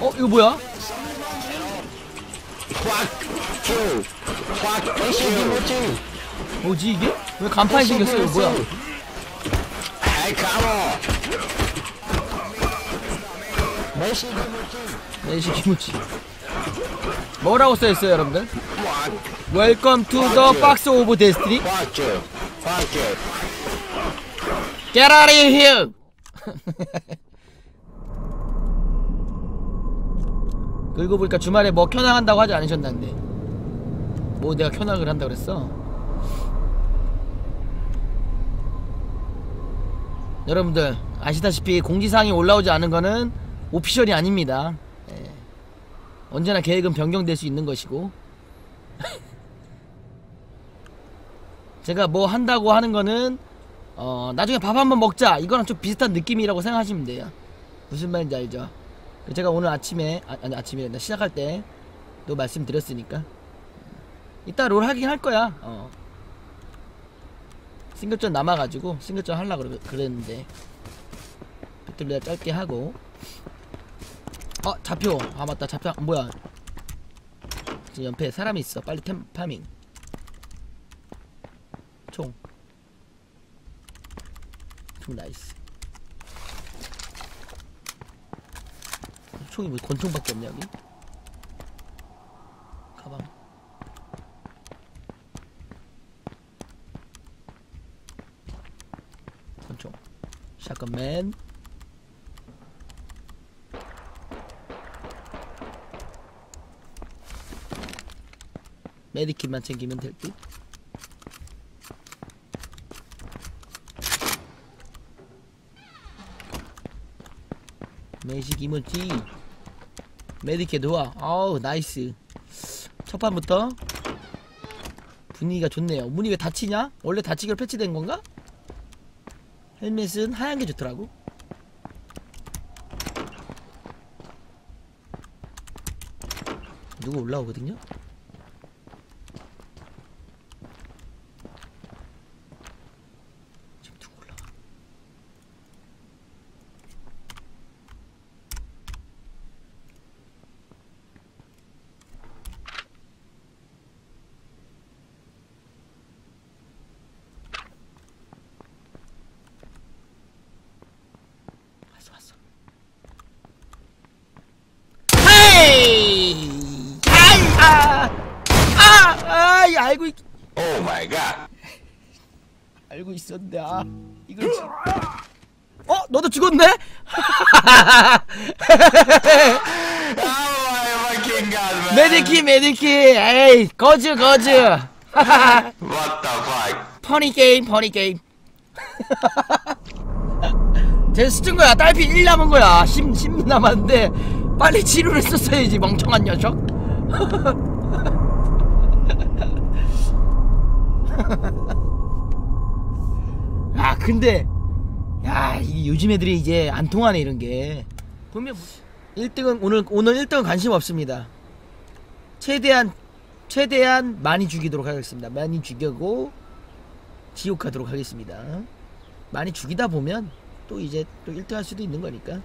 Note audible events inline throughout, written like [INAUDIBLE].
어 이거 뭐야? 뭐지 이게? 왜 간판이 생겼어 이거 뭐야? 메시 김치. 뭐라고 써있어요 여러분들? 확. Welcome to the box of destiny. Get out of here! [LAUGHS] 그리고 보니까 주말에 뭐 켜나간다고 하지 않으셨는데 뭐 내가 켜나을 한다 그랬어? 여러분들 아시다시피 공지사항이 올라오지 않은 거는 오피셜이 아닙니다 예. 언제나 계획은 변경될 수 있는 것이고 [LAUGHS] 제가 뭐 한다고 하는 거는 어 나중에 밥 한번 먹자. 이거랑 좀 비슷한 느낌이라고 생각하시면 돼요. 무슨 말인지 알죠? 제가 오늘 아침에 아, 아니 아침에 시작할 때 또 말씀드렸으니까. 이따 롤 하긴 할 거야. 어. 싱글전 남아가지고 싱글전 하려고 그러- 그랬는데. 배틀 내가 짧게 하고. 어 좌표 아 맞다. 좌표 뭐야. 지금 옆에 사람이 있어. 빨리 템 파밍. 총총 나이스. 총이 뭐 권총밖에 없냐 여기? 가방. 권총. 샷건맨. 메디킷만 챙기면 될 듯 메시 기모찌 메디킷 좋아 아우 나이스 첫 판부터 분위기가 좋네요 문이 왜 닫히냐? 원래 닫히기로 패치된 건가? 헬멧은 하얀 게 좋더라고 누구 올라오거든요? 지금 누구 올라와? 왔어 왔어 헤이 아이 아아 아이 알고 있 오 마이 갓. 알고 있었는데 아 이걸 지... 어? 너도 죽었네. [LAUGHS] 메디키 메디키. 에이 거즈 거즈. [LAUGHS] What the fuck? 퍼니 게임 퍼니 게임. [LAUGHS] 쟤 수준 거야. 딸피 1 남은 거야. 10, 10 남았는데 빨리 치료를 했었어야지 멍청한 녀석 아 근데 야이 요즘 애들이 이제 안 통하네 이런 게. 보면 1등은 오늘 오늘 1등은 관심 없습니다. 최대한 최대한 많이 죽이도록 하겠습니다. 많이 죽여고 지옥 가도록 하겠습니다. 많이 죽이다 보면 또 이제 또 1등 할 수도 있는 거니까.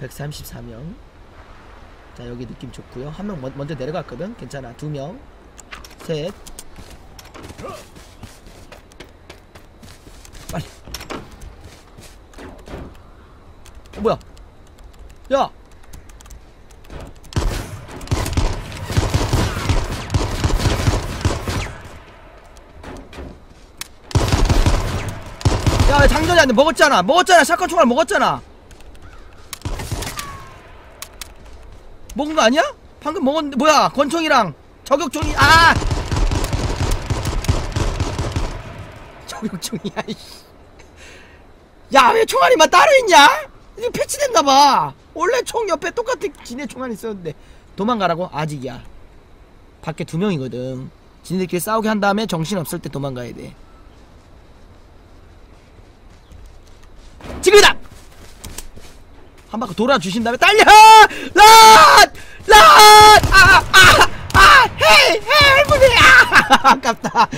134명. 자 여기 느낌 좋고요. 한 명 먼저 내려갔거든? 괜찮아. 두명셋 빨리 어 뭐야 야 야, 왜 장전이 안 돼. 먹었잖아. 먹었잖아. 샷건 총알 먹었잖아. 먹은 거 아니야? 방금 먹었는데, 뭐야. 권총이랑 저격총이, 아! [LAUGHS] 저격총이야, 이씨. 야, 왜 총알이만 따로 있냐? 이거 패치됐나봐. 원래 총 옆에 똑같은 지네 총알 있었는데. 도망가라고? 아직이야. 밖에 두 명이거든. 지네들끼리 싸우게 한 다음에 정신 없을 때 도망가야 돼. 지금이다! 한 바퀴 돌아주신 다음에 달려! 란! 란! 아! 아! 아! 헤이! 헤이! 무비! 아! [LAUGHS] 아깝다.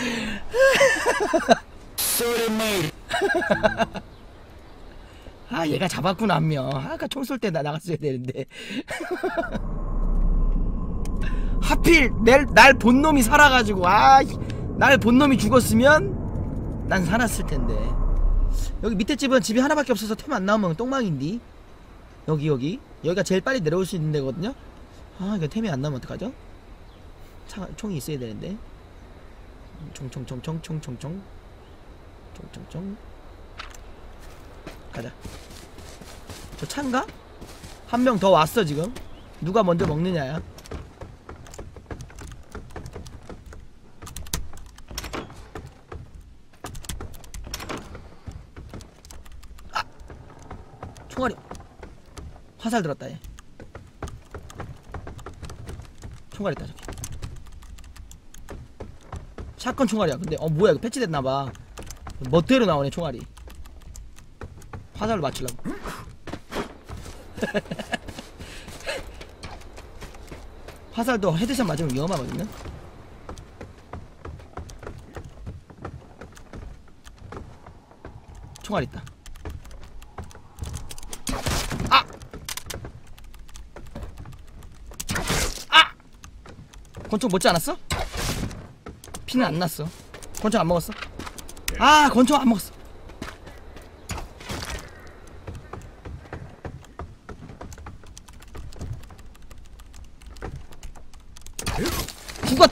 [LAUGHS] 아, 아 얘가 잡았구나 한 명. 아까 총 쏠 때 나 나갔어야 되는데. [LAUGHS] 하필 날, 날 본 놈이 살아가지고 아 날 본 놈이 죽었으면 난 살았을 텐데. 여기 밑에 집은 집이 하나밖에 없어서 템 안 나오면 똥망인디. 여기 여기 여기가 제일 빨리 내려올 수 있는 데거든요. 아 이거 템이 안 나오면 어떡하죠? 차, 총이 있어야 되는데. 총총총총총총총 총총총 가자. 저 차인가? 한 명 더 왔어 지금. 누가 먼저 먹느냐야. 아! 총알이 화살 들었다 얘. 총알 있다 저기. 샷건 총알이야. 근데 어 뭐야 이거 패치됐나봐. 멋대로 나오네 총알이. 화살로 맞추려고. [LAUGHS] 화살도 헤드샷 맞으면 위험하거든요. 총알 있다. 아! 아! 권총 먹지 않았어? 피는 안 났어. 권총 안 먹었어? 아, 권총 안 먹었어.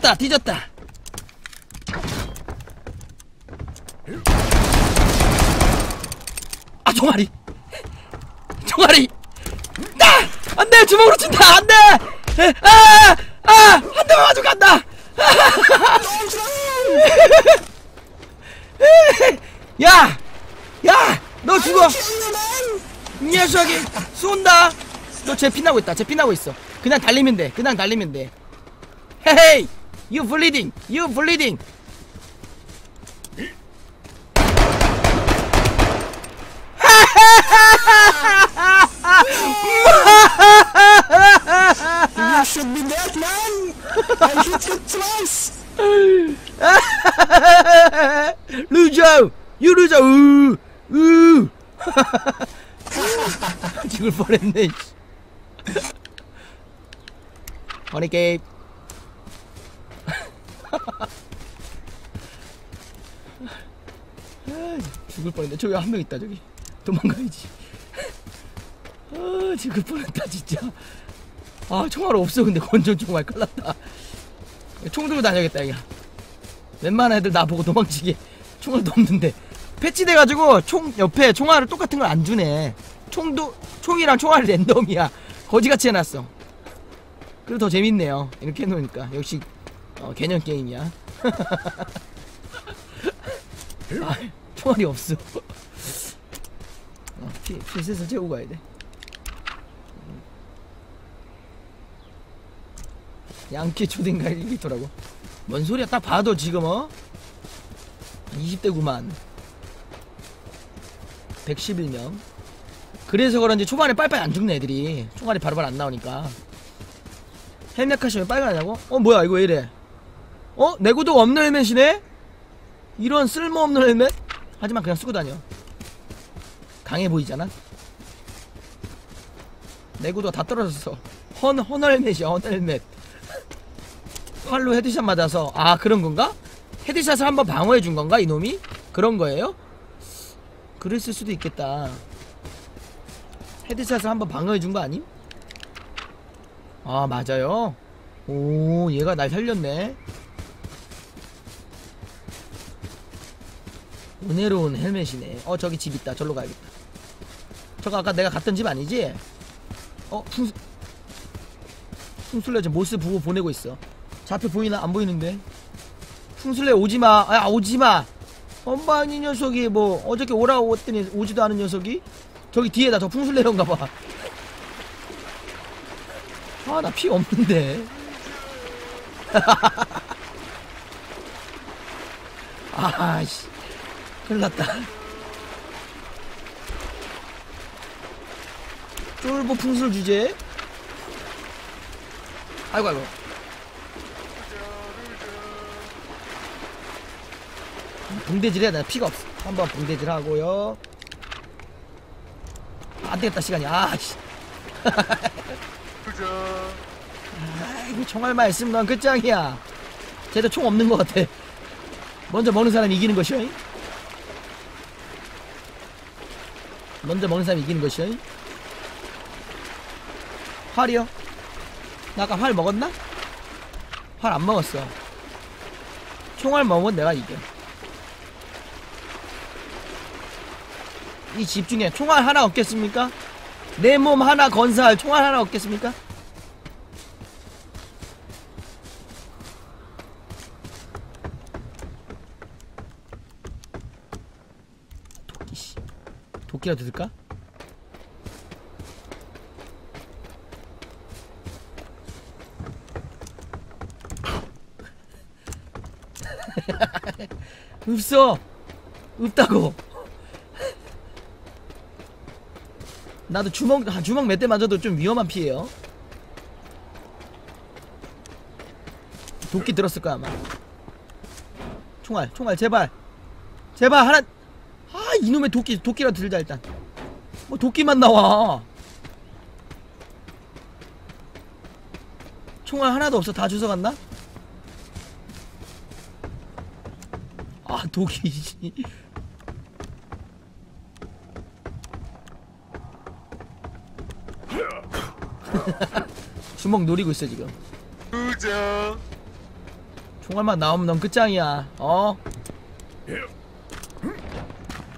죽었다, 뒤졌다. 아, 종아리. 종아리. 나! 안 돼! 주먹으로 친다! 안 돼! 에, 아! 아! 한 대만 맞고 간다! [LAUGHS] 야! 야! 너 죽어! 이 녀석이 쏜다! 너쟤 피나고 있다. 쟤 피나고 있어. 그냥 달리면 돼. 그냥 달리면 돼. 헤헤이! You bleeding! You bleeding! You should be dead, man! I hit you twice! 루저! 유 루저! 으! 으! 죽을 뻔했네. 허니 게임. [LAUGHS] [LAUGHS] 죽을 뻔했네. 저기 한 명 있다 저기. 도망가야지. 아 죽을 뻔했다 진짜. 아 총알 없어 근데 권총 총알 깔랐다. 총 들고 다녀야겠다 이거. 웬만한 애들 나보고 도망치게 총알도 없는데 패치돼가지고 총 옆에 총알을 똑같은 걸 안 주네 총도 총이랑 총알이 랜덤이야 거지같이 해놨어 그래도 더 재밌네요 이렇게 해놓으니까 역시 어, 개념 게임이야. [LAUGHS] 아, 총알이 없어. 어, 피, 피 슬슬 채우고 가야 돼. 양키 초딩가 1리터라고. 뭔 소리야? 딱 봐도 지금 어? 20대구만. 111명. 그래서 그런지 초반에 빨빨 안 죽네 애들이. 총알이 바로바로 안 나오니까. 헬멧 카시 왜 빨간하냐고? 어 뭐야 이거 왜 이래 어? 내구도가 없는 헬멧이네? 이런 쓸모없는 헬멧? 하지만 그냥 쓰고 다녀 강해 보이잖아 내구도가 다 떨어졌어 헌, 헌 헬멧이야 헌 헬멧 [LAUGHS] 활로 헤드샷 맞아서 아 그런 건가? 헤드샷을 한번 방어해 준 건가 이놈이? 그런 거예요? 그랬을 수도 있겠다. 헤드샷을 한번 방어해 준 거 아님? 아 맞아요. 오 얘가 날 살렸네. 은혜로운 헬멧이네. 어 저기 집 있다. 절로 가야겠다. 저거 아까 내가 갔던 집 아니지? 어 풍, 풍술래 지금 모스 부고 보내고 있어. 좌표 보이나? 안 보이는데. 풍술래 오지마. 아 오지마. 엄마 이 녀석이 뭐 어저께 오라고 했더니 오지도 않은 녀석이 저기 뒤에다 저 풍술래인가 봐. 아 나 피 없는데. [LAUGHS] 아씨 큰일났다. 쫄보 풍술 주제. 아이고 아이고. 붕대질 해야 돼. 피가 없어. 한번 붕대질 하고요. 안 되겠다 시간이 아씨 [LAUGHS] 아이고 총알만 있으면 넌 끝장이야 쟤도 총 없는 것 같아 먼저 먹는 사람이 이기는 것이야 먼저 먹는 사람이 이기는 것이야 활이요? 나 아까 활 먹었나? 활 안 먹었어 총알 먹으면 내가 이겨 이 집 중에 총알 하나 없겠습니까? 내 몸 하나 건사할 총알 하나 없겠습니까? 도끼라도 들까? 없어 없다고! 나도 주먹 아, 주먹 몇 대 맞아도 좀 위험한 피해요. 도끼 들었을 거야 아마. 총알 총알 제발. 제발 하나 아 이놈의 도끼 도끼라도 들자 일단 뭐 도끼만 나와 총알 하나도 없어 다 주워갔나? 아 도끼 [LAUGHS] 씨. 주먹 노리고 있어 지금. 총알만 나오면 넌 끝장이야 어?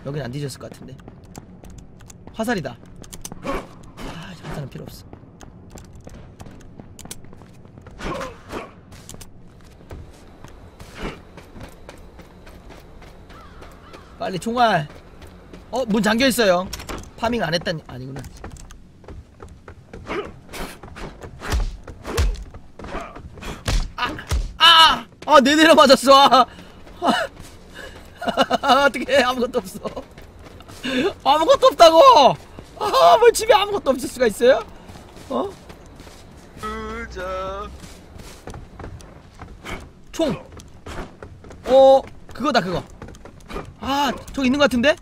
여긴 안 뒤졌을 것 같은데 화살이다 아 화살은 필요 없어 빨리 총알 어 문 잠겨있어요 파밍 안 했다니 아니구나 아! 아, 내 내려 맞았어. 아. 아, [LAUGHS] 어떻게 아무것도 없어. 아무것도 없다고. 아, 뭐 집에 아무것도 없을 수가 있어요? 어? 루저. 총. 어, 그거다 그거. 아, 저기 있는 것 같은데?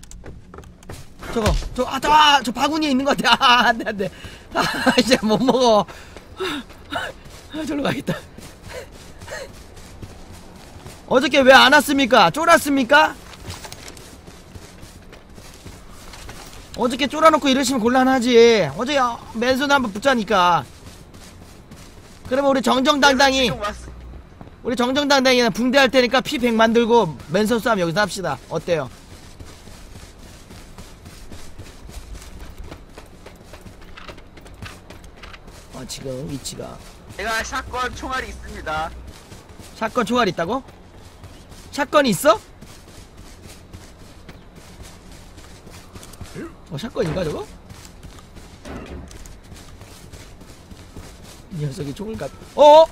저거, 저, 아, 저, 아, 저 바구니에 있는 것 같아. 아, 안 돼, 안 돼. 아, 이제 못 먹어. 아, 저로 가겠다. 어저께 왜 안 왔습니까? 쫄았습니까? 어저께 쫄아놓고 이러시면 곤란하지. 어제 어, 맨손 한번 붙자니까. 그러면 우리 정정당당히 우리 정정당당히 붕대 할 테니까 피 100 만 들고 맨손 싸움 여기서 합시다. 어때요? 아 지금 위치가 제가 샷건 총알이 있습니다. 사건 총알 있다고? 사건이 있어? 어 사건인가 저거? 이 녀석이 총을 갖 어?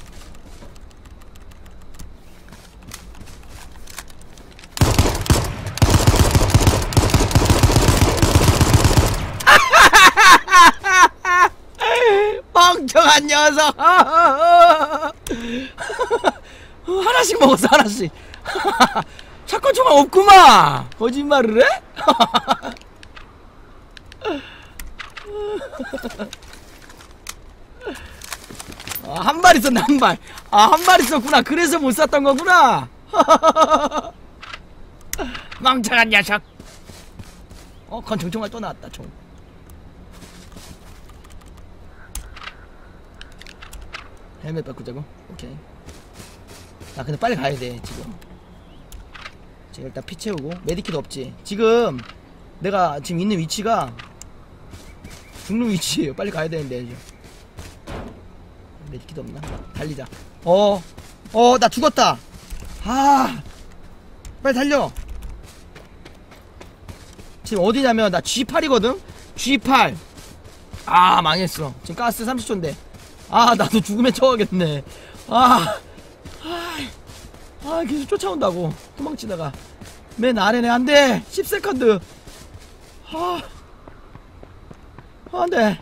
[LAUGHS] 멍청한 녀석 [LAUGHS] 하나씩 먹었어 하나씩 [LAUGHS] 사건 총알 없구만 거짓말을 해? [LAUGHS] 아, 한 발 있었네 한 발. 아, 한 발 있었구나. 그래서 못 샀던 거구나. [LAUGHS] 망청한 녀석. 어, 건총총알 또 나왔다, 총. 헬멧 바꾸자고? 오케이. 나 근데 빨리 가야 돼, 지금. 지금 일단 피 채우고. 메디킷 없지. 지금 내가 지금 있는 위치가 죽는 위치예요. 빨리 가야 되는데. 지금. 메디킷 없나? 달리자. 어, 어, 나 죽었다. 아, 빨리 달려. 지금 어디냐면 나 G8이거든. G8. 아, 망했어. 지금 가스 30초인데. 아, 나도 죽음에 처하겠네. 아, 아, 아, 계속 쫓아온다고. 도망치다가. 맨 아래네. 안 돼. 10세컨드. 아, 안 돼.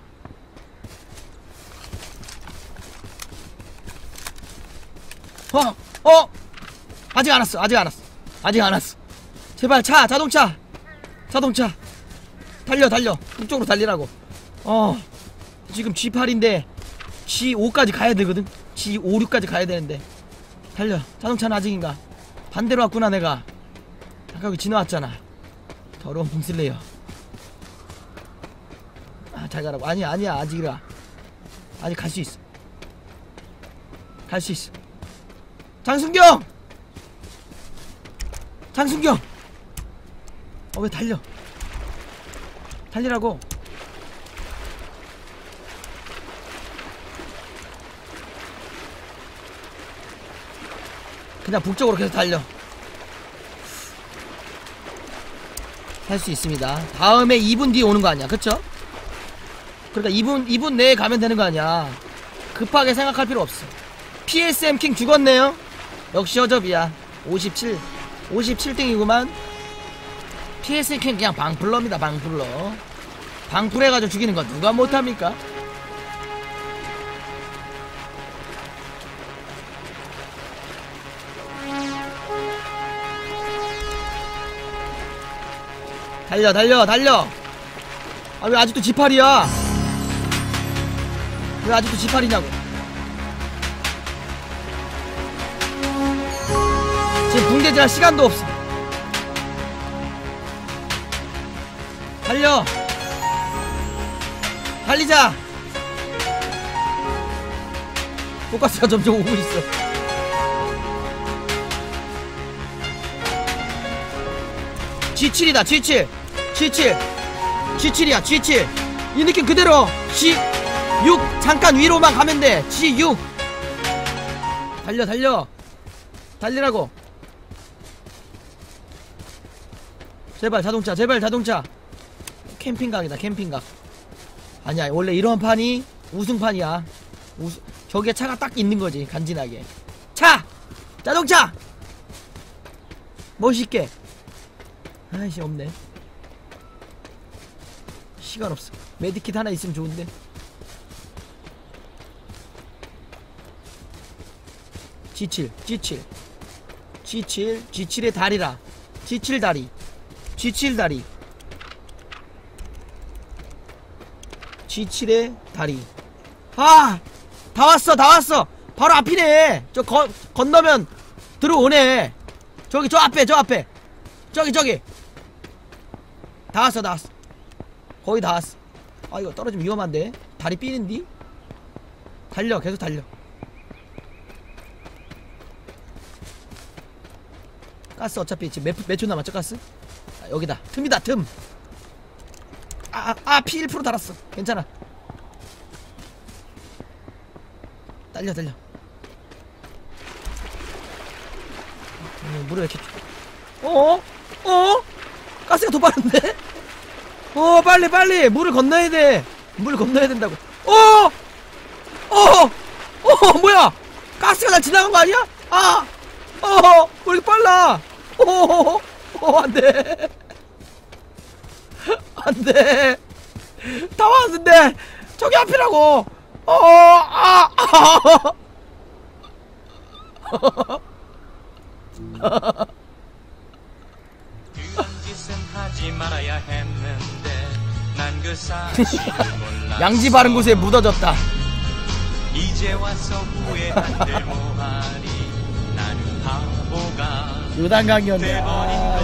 어, 어, 아직 안 왔어, 아직 안 왔어, 아직 안 왔어. 제발 차, 자동차, 자동차, 달려, 달려, 이쪽으로 달리라고. 어 지금 G8인데 G5까지 가야 되거든 G5, 6까지 가야 되는데 달려. 자동차는 아직인가? 반대로 왔구나 내가. 아까 여기 지나왔잖아. 더러운 붕슬레이어 아잘 가라고. 아니야 아니야 아직이라. 아직 갈 수 있어. 갈 수 있어. 장순경! 장순경! 어 왜 달려? 달리라고 그냥 북쪽으로 계속 달려. 할 수 있습니다. 다음에 2분 뒤에 오는 거 아니야. 그쵸? 그러니까 2분 2분 내에 가면 되는 거 아니야. 급하게 생각할 필요 없어. PSM 킹 죽었네요. 역시 허접이야. 57 57등이구만. PSM 킹 그냥 방풀러입니다 방풀러. 방풀해가지고 죽이는 거 누가 못합니까? 달려 달려 달려. 아 왜 아직도 G8이야? 왜 아직도 G8이냐고. 지금 붕대질할 시간도 없어. 달려. 달리자. 포커스가 점점 오고 있어. G7이다 G7 G7 G7이야 G7 이 느낌 그대로. G6 잠깐 위로만 가면 돼. G6 달려 달려. 달리라고. 제발 자동차 제발 자동차. 캠핑각이다 캠핑각. 아니야 원래 이런 판이 우승판이야. 우승 저기에 차가 딱 있는 거지 간지나게. 차! 자동차! 멋있게. 아이씨 없네 시간 없어. 메디킷 하나 있으면 좋은데. G7 G7 G7 G7의 다리라. G7 다리. G7 다리. G7의 다리. 아! 다 왔어 다 왔어. 바로 앞이네. 저 건, 건너면 들어오네. 저기 저 앞에 저 앞에. 저기 저기. 다 왔어 다 왔어 거의 다 왔어 아 이거 떨어지면 위험한데 다리 삐는디 달려 계속 달려 가스 어차피 지금 몇, 몇초 남았죠 가스 아, 여기다 틈이다 틈 아, 아, P1% 달았어. 괜찮아. 달려, 달려. 음, 물을 왜 이렇게. 어? 어? 가스가 더 빠른데? 어, 빨리, 빨리! 물을 건너야 돼! 물 건너야 된다고. 어! 어! 어, 뭐야! 가스가 날 지나간 거 아니야? 아! 어! 왜 이렇게 빨라! 어! 어, 안 돼! 안돼 다 왔는데 저기 앞이라고 어 아 아. [LAUGHS] 하지 말아야 했는데 난 그 사실을 몰라 [LAUGHS] 양지 바른 곳에 묻어졌다. 이제 와서 후회한들 [LAUGHS] 뭐하니? 나는 바보가 요단강이었네. 아,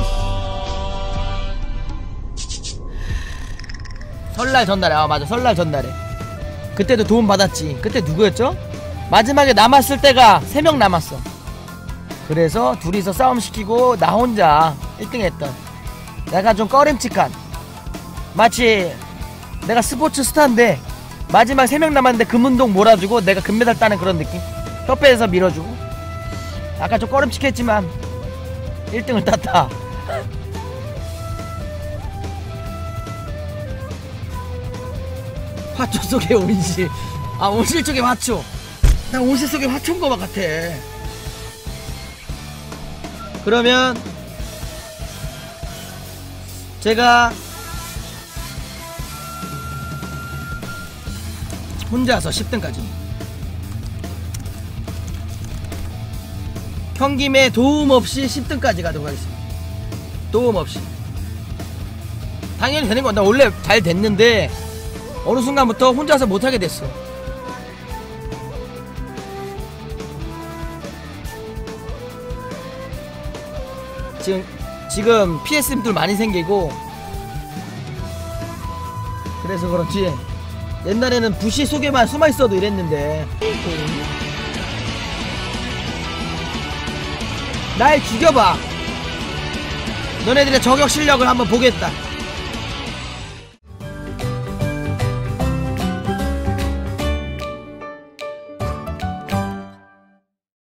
설날 전날에 아 맞아. 설날 전날에. 그때도 도움 받았지. 그때 누구였죠? 마지막에 남았을 때가 3명 남았어. 그래서 둘이서 싸움 시키고 나 혼자 1등 했던 내가 좀 꺼림칙한. 마치 내가 스포츠 스타인데 마지막 3명 남았는데 금운동 몰아주고 내가 금메달 따는 그런 느낌? 협회에서 밀어주고? 아까 좀 꺼림칙했지만 1등을 땄다. [LAUGHS] 화초 속의 온실. 아 온실 쪽에 화초. 나 온실 속에 화초인 것 같아. 그러면 제가 혼자서 10등까지. 형김에 도움 없이 10등까지 가도록 하겠습니다. 도움 없이. 당연히 되는 건나 원래 잘 됐는데 어느 순간부터 혼자서 못하게 됐어. 지금 지금 PSM들 많이 생기고 그래서 그렇지. 옛날에는 부시 속에만 숨어 있어도 이랬는데. 날 죽여봐. 너네들의 저격 실력을 한번 보겠다